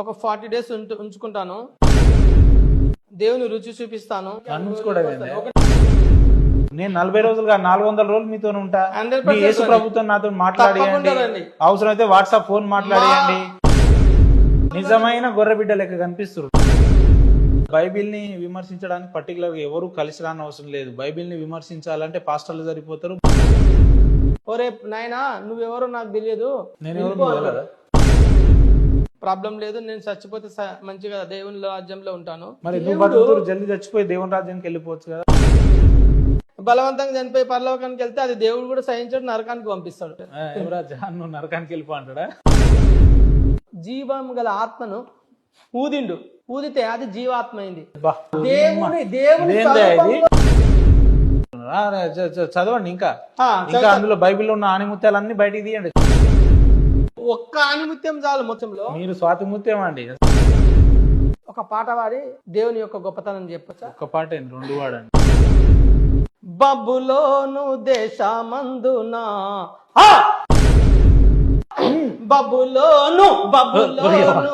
ఒక forty days ఉంచుకుంటాను. దేవుని రుచి చూపిస్తాను? నేను నలభై రోజులుగా నాలుగు వందల రోజులు మీతో ఉంటా. 100% మీ యేసు ప్రభుత్వం నాతో మాట్లాడియండి. రండి. అవసరమైతే వాట్సాప్ ఫోన్ మాట్లాడియండి. నిజమైన గొర్రె బిడ్డ లెక్క కనిపిస్తారు బైబిల్ని విమర్శించడానికి పర్టికులర్గా ఎవరు కలిసి రాని అవసరం లేదు. బైబిల్ని విమర్శించాలంటే పాస్టర్లు సరిపోతారు. ఒరే నాయనా నువ్వెవరో నాకు తెలియదు. నేను ఎవరు? ప్రాబ్లం లేదు నేను చచ్చిపోతే మంచిగా దేవుని రాజ్యంలో ఉంటాను. మరి నువ్వు జల్దీ చచ్చిపోయి దేవుని రాజ్యానికి వెళ్ళిపోవచ్చు కదా? బలవంతంగా చనిపోయి పరలోకానికి వెళ్తే అది దేవుడు కూడా సహించాడు నరకానికి పంపిస్తాడు. నువ్వు నరకానికి వెళ్ళిపో అంటాడా? జీవం గల ఆత్మను ఊదిండు. ఊదితే అది జీవాత్మ అయింది. దేవుని దేవుని చదవండి ఇంకా. అందులో బైబిల్లో ఉన్న ఆనిముత్యాలు అన్ని బయటికి తీయండి. ఒక్క ఆనిముత్యం చాలు మొత్తంలో మీరు స్వాతి ముత్యం అండి. ఒక పాట పాడి దేవుని యొక్క గొప్పతనం చెప్పొచ్చా? ఒక్క పాట ఏంది, రెండు వాడండి బబులోను దేశమందున? ఆ! బబులోను బబులోను